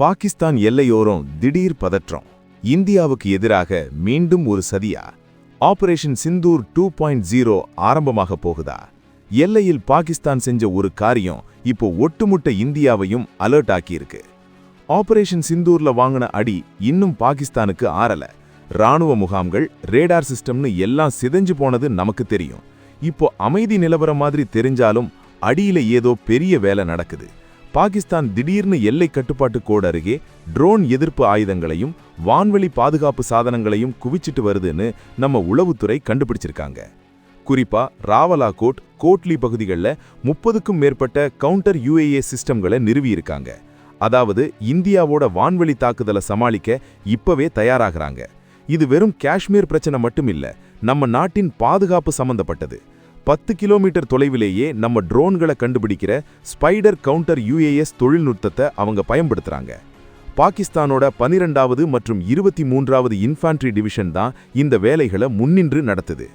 பாகிஸ்தான் எல்லையோரம் திடீர் பதற்றம். இந்தியாவுக்கு எதிராக மீண்டும் ஒரு சதியா? Operation Sindoor two point zero ஆரம்பமாக போகுதா? எல்லையில் பாகிஸ்தான் செஞ்ச ஒரு காரியம் இப்போ ஒட்டுமொட்ட இந்தியாவையும் அலர்ட் ஆக்கியிருக்கு. ஆபரேஷன் சிந்தூர்ல வாங்கின அடி இன்னும் பாகிஸ்தானுக்கு ஆறல. ராணுவ முகாம்கள் ரேடார் சிஸ்டம்னு எல்லாம் சிதைஞ்சு போனது நமக்கு தெரியும். இப்போ அமைதி நிலவரம் மாதிரி தெரிஞ்சாலும் அடியில ஏதோ பெரிய வேலை நடக்குது. பாகிஸ்தான் திடீர்னு எல்லை கட்டுப்பாட்டு கோடு அருகே ட்ரோன் எதிர்ப்பு ஆயுதங்களையும் வான்வெளி பாதுகாப்பு சாதனங்களையும் குவிச்சிட்டு வருதுன்னு நம்ம உளவுத்துறை கண்டுபிடிச்சிருக்காங்க. குறிப்பா ராவலாகோட் கோட்லி பகுதிகளில் முப்பதுக்கும் மேற்பட்ட கவுண்டர் யுஏஏ சிஸ்டம்களை நிறுவியிருக்காங்க. அதாவது இந்தியாவோட வான்வெளி தாக்குதலை சமாளிக்க இப்பவே தயாராகிறாங்க. இது வெறும் காஷ்மீர் பிரச்சனை மட்டும் இல்லை நம்ம நாட்டின் பாதுகாப்பு சம்பந்தப்பட்டது. பத்து கிலோமீட்டர் தொலைவிலேயே நம்ம ட்ரோன்களை கண்டுபிடிக்கிற ஸ்பைடர் கவுண்டர் யுஏஎஸ் தொழில்நுட்பத்தை அவங்க பயன்படுத்துகிறாங்க பாகிஸ்தானோட பனிரெண்டாவது மற்றும் இருபத்தி மூன்றாவது இன்ஃபான்ட்ரி டிவிஷன் தான் இந்த வேலைகளை முன்னின்று நடத்துது.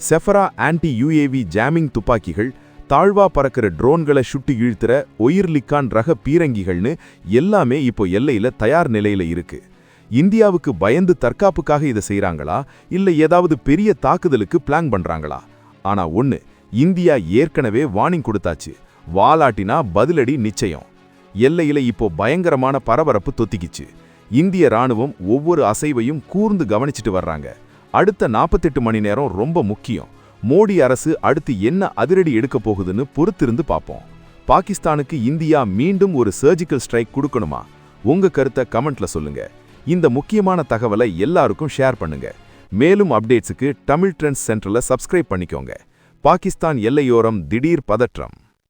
செஃபரா ஆன்டி யுஏவி ஜாமிங் துப்பாக்கிகள் தாழ்வா பறக்கிற ட்ரோன்களை சுட்டு இழுத்துற ஒயிர்லிக்கான் ரக பீரங்கிகள்னு எல்லாமே இப்போ எல்லையில தயார் நிலையில இருக்கு. இந்தியாவுக்கு பயந்து தற்காப்புக்காக இதை செய்கிறாங்களா இல்லை ஏதாவது பெரிய தாக்குதலுக்கு பிளான் பண்ணுறாங்களா ஆனால் ஒன்று இந்தியா ஏற்கனவே வார்னிங் கொடுத்தாச்சு. வாலாட்டினா பதிலடி நிச்சயம். எல்லையில இப்போ பயங்கரமான பரபரப்பு தொத்திக்கிச்சு. இந்திய ராணுவம் ஒவ்வொரு அசைவையும் கூர்ந்து கவனிச்சிட்டு வர்றாங்க. அடுத்த நாற்பத்தெட்டு மணி நேரம் ரொம்ப முக்கியம். மோடி அரசு அடுத்து என்ன அதிரடி எடுக்க போகுதுன்னு பொறுத்திருந்து பார்ப்போம். பாகிஸ்தானுக்கு இந்தியா மீண்டும் ஒரு சர்ஜிக்கல் ஸ்ட்ரைக் கொடுக்கணுமா? உங்க கருத்தை கமெண்ட்ல சொல்லுங்க. இந்த முக்கியமான தகவலை எல்லாருக்கும் ஷேர் பண்ணுங்க. மேலும் அப்டேட்ஸுக்கு தமிழ் ட்ரெண்ட்ஸ் சென்டரில் சப்ஸ்கிரைப் பண்ணிக்கோங்க. பாகிஸ்தான் எல்லையோரம் திடீர் பதற்றம்.